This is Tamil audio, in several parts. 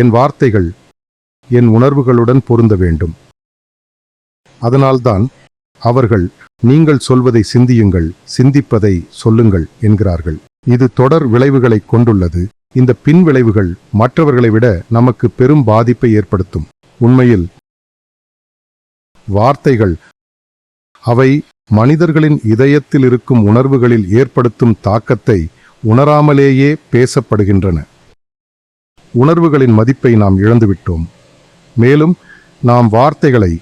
என் வார்த்தைகள் என் உணர்வுகளுடன் பொருந்த வேண்டும். அதனால்தான் அவர்கள் நீங்கள் சொல்வதை சிந்தியுங்கள் சிந்திப்பதை சொல்லுங்கள் என்கிறார்கள். இது தொடர் விளைவுகளை கொண்டுள்ளது. இந்த பின் விளைவுகள் மற்றவர்களை விட நமக்கு பெரும் பாதிப்பை ஏற்படுத்தும். உண்மையில் வார்த்தைகள் அவை மனிதர்களின் இதயத்தில் இருக்கும் உணர்வுகளில் ஏற்படுத்தும் தாக்கத்தை உணராமலேயே பேசப்படுகின்றன. உணர்வுகளின் மதிப்பை நாம் இழந்துவிட்டோம். மேலும் நாம் வார்த்தைகளை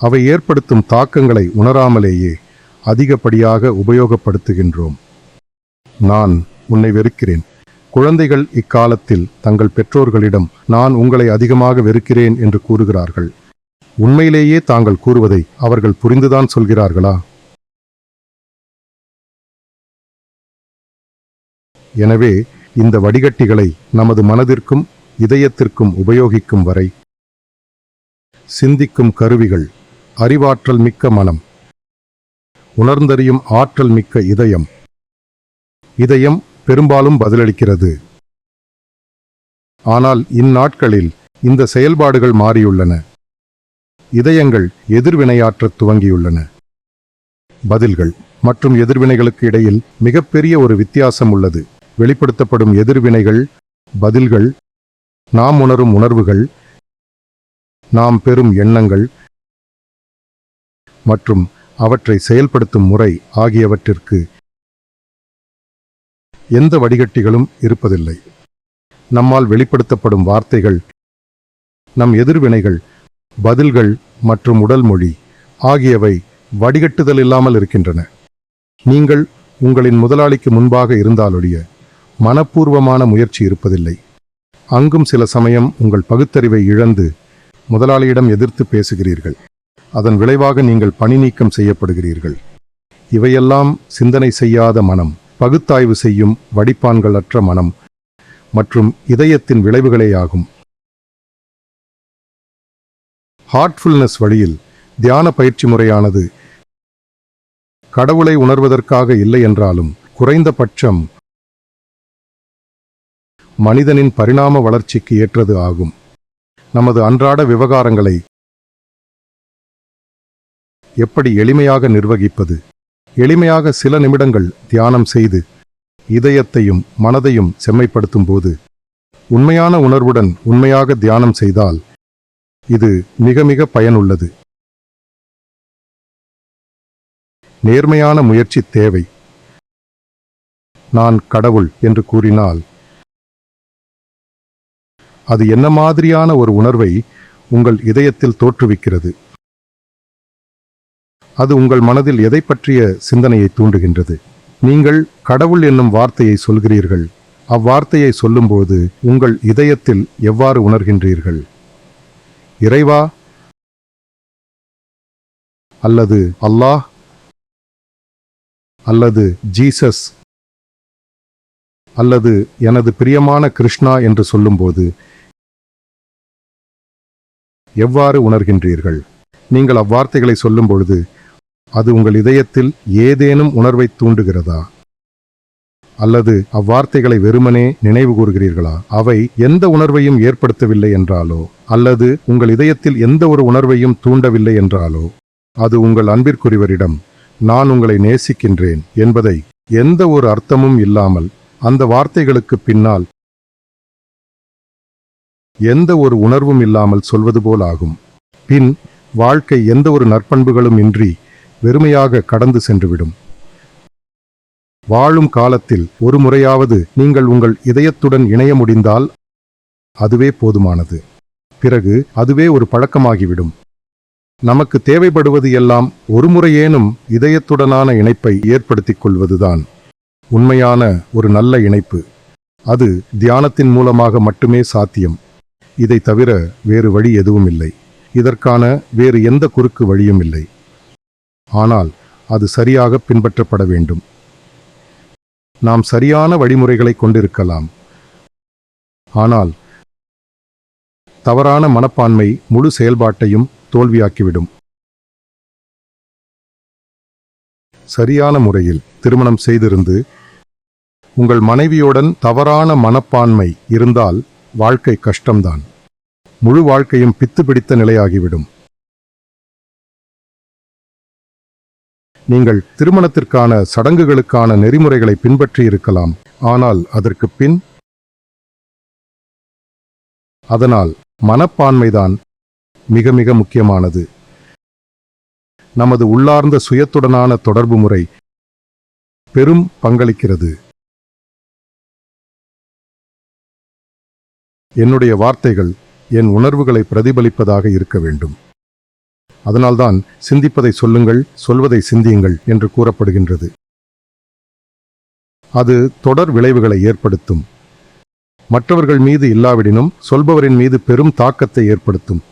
அவை ஏற்படுத்தும் தாக்கங்களை உணராமலேயே அதிகப்படியாக உபயோகப்படுத்துகின்றோம். நான் உன்னை வெறுக்கிறேன். குழந்தைகள் இக்காலத்தில் தங்கள் பெற்றோர்களிடம் நான் உங்களை அதிகமாக வெறுக்கிறேன் என்று கூறுகிறார்கள். உண்மையிலேயே தாங்கள் கூறுவதை அவர்கள் புரிந்துதான் சொல்கிறார்களா? எனவே இந்த வடிகட்டிகளை நமது மனதிற்கும் இதயத்திற்கும் உபயோகிக்கும் வரை சிந்திக்கும் கருவிகள் அறிவாற்றல் மிக்க மனம் உணர்ந்தறியும் ஆற்றல் மிக்க இதயம். இதயம் பெரும்பாலும் பதிலளிக்கிறது. ஆனால் இந்நாட்களில் இந்த செயல்பாடுகள் மாறியுள்ளன. இதயங்கள் எதிர்வினையாற்றத் துவங்கியுள்ளன. பதில்கள் மற்றும் எதிர்வினைகளுக்கு இடையில் மிகப்பெரிய ஒரு வித்தியாசம் உள்ளது. வெளிப்படுத்தப்படும் எதிர்வினைகள் பதில்கள் நாம் உணரும் உணர்வுகள் நாம் பெறும் எண்ணங்கள் மற்றும் அவற்றை செயல்படுத்தும் முறை ஆகியவற்றிற்கு எந்த வடிகட்டிகளும் இருப்பதில்லை. நம்மால் வெளிப்படுத்தப்படும் வார்த்தைகள் நம் எதிர்வினைகள் பதில்கள் மற்றும் உடல் மொழி ஆகியவை வடிகட்டுதல் இல்லாமல் இருக்கின்றன. நீங்கள் உங்களின் முதலாளிக்கு முன்பாக இருந்தாலொழிய மனப்பூர்வமான முயற்சி இருப்பதில்லை. அங்கும் சில சமயம் உங்கள் பகுத்தறிவை இழந்து முதலாளியிடம் எதிர்த்து பேசுகிறீர்கள். அதன் விளைவாக நீங்கள் பணி நீக்கம் செய்யப்படுகிறீர்கள். இவையெல்லாம் சிந்தனை செய்யாத மனம் பகுத்தாய்வு செய்யும் வடிப்பான்கள் அற்ற மனம் மற்றும் இதயத்தின் விளைவுகளேயாகும் ஹார்ட்ஃபுல்னஸ் வழியில் தியான பயிற்சி முறையானது கடவுளை உணர்வதற்காக இல்லை என்றாலும் குறைந்தபட்சம் மனிதனின் பரிணாம வளர்ச்சிக்கு ஏற்றது ஆகும். நமது அன்றாட விவகாரங்களை எப்படி எளிமையாக நிர்வகிப்பது? எளிமையாக சில நிமிடங்கள் தியானம் செய்து இதயத்தையும் மனதையும் செம்மைப்படுத்தும் போது உண்மையான உணர்வுடன் உண்மையாக தியானம் செய்தால் இது மிக மிக பயனுள்ளது. நேர்மையான முயற்சி தேவை. நான் கடவுள் என்று கூறினால் அது என்ன மாதிரியான ஒரு உணர்வை உங்கள் இதயத்தில் தோற்றுவிக்கிறது? அது உங்கள் மனதில் எதை பற்றிய சிந்தனையை தூண்டுகின்றது? நீங்கள் கடவுள் என்னும் வார்த்தையை சொல்கிறீர்கள். அவ்வார்த்தையை சொல்லும்போது உங்கள் இதயத்தில் எவ்வாறு உணர்கின்றீர்கள்? இறைவா? அல்லது அல்லாஹ்? அல்லது ஜீசஸ்? அல்லது எனது பிரியமான கிருஷ்ணா என்று சொல்லும்போது எவ்வாறு உணர்கின்றீர்கள்? நீங்கள் அவ்வார்த்தைகளை சொல்லும் பொழுது அது உங்கள் இதயத்தில் ஏதேனும் உணர்வை தூண்டுகிறதா? அல்லது அவ்வார்த்தைகளை வெறுமனே நினைவு கூறுகிறீர்களா? அவை எந்த உணர்வையும் ஏற்படுத்தவில்லை என்றாலோ அல்லது உங்கள் இதயத்தில் எந்த ஒரு உணர்வையும் தூண்டவில்லை என்றாலோ அது உங்கள் அன்பிற்குரியவரிடம் நான் உங்களை நேசிக்கின்றேன் என்பதை எந்த ஒரு அர்த்தமும் இல்லாமல் அந்த வார்த்தைகளுக்கு பின்னால் எந்த ஒரு உணர்வும் இல்லாமல் சொல்வது போல் ஆகும். பின் வாழ்க்கை எந்த ஒரு நற்பண்புகளும் இன்றி வெறுமையாக கடந்து சென்றுவிடும். வாழும் காலத்தில் ஒரு முறையாவது நீங்கள் உங்கள் இதயத்துடன் இணைய முடிந்தால் அதுவே போதுமானது. பிறகு அதுவே ஒரு பழக்கமாகிவிடும். நமக்கு தேவைப்படுவது எல்லாம் ஒரு முறையேனும் இதயத்துடனான இணைப்பை ஏற்படுத்திக் கொள்வதுதான் உண்மையான ஒரு நல்ல இணைப்பு. அது தியானத்தின் மூலமாக மட்டுமே சாத்தியம். இதை தவிர வேறு வழி எதுவும் இல்லை. இதற்கான வேறு எந்த குறுக்கு வழியும் இல்லை. ஆனால் அது சரியாக பின்பற்றப்பட வேண்டும். நாம் சரியான வழிமுறைகளை கொண்டிருக்கலாம். ஆனால் தவறான மனப்பான்மை முழு செயல்பாட்டையும் தோல்வியாக்கிவிடும். சரியான முறையில் திருமணம் செய்திருந்து உங்கள் மனைவியுடன் தவறான மனப்பான்மை இருந்தால் வாழ்க்கை கஷ்டம்தான். முழு வாழ்க்கையும் பித்து பிடித்த நிலையாகிவிடும். நீங்கள் திருமணத்திற்கான சடங்குகளுக்கான நெறிமுறைகளை பின்பற்றி இருக்கலாம். ஆனால் அதற்கு பின் அதனால் மனப்பான்மைதான் மிக மிக முக்கியமானது. நமது உள்ளார்ந்த சுயத்துடனான தொடர்பு முறை பெரும் பங்களிக்கிறது. என்னுடைய வார்த்தைகள் என் உணர்வுகளை பிரதிபலிப்பதாக இருக்க வேண்டும். அதனால்தான் சிந்திப்பதை சொல்லுங்கள் சொல்வதை சிந்தியுங்கள் என்று கூறப்படுகின்றது. அது தொடர் விளைவுகளை ஏற்படுத்தும். மற்றவர்கள் மீது இல்லாவிடினும் சொல்பவரின் மீது பெரும் தாக்கத்தை ஏற்படுத்தும்.